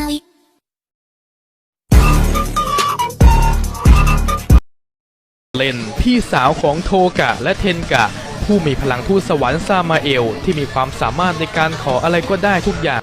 ないเลนพี่สาวของโทกะและเทนกะ ผู้มีพลังทูตสวรรค์ซามาเอล ที่มีความสามารถในการขออะไรก็ได้ทุกอย่าง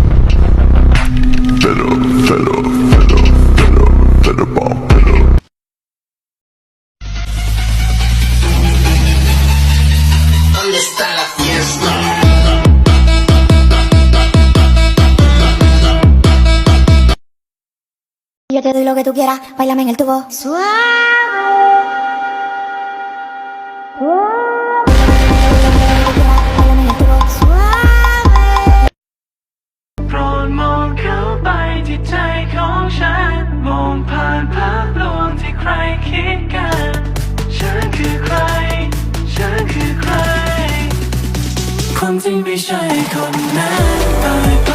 Yo te doy lo que tú quieras, bailame en el tubo. Bailame en el tubo. Suave. โปรดม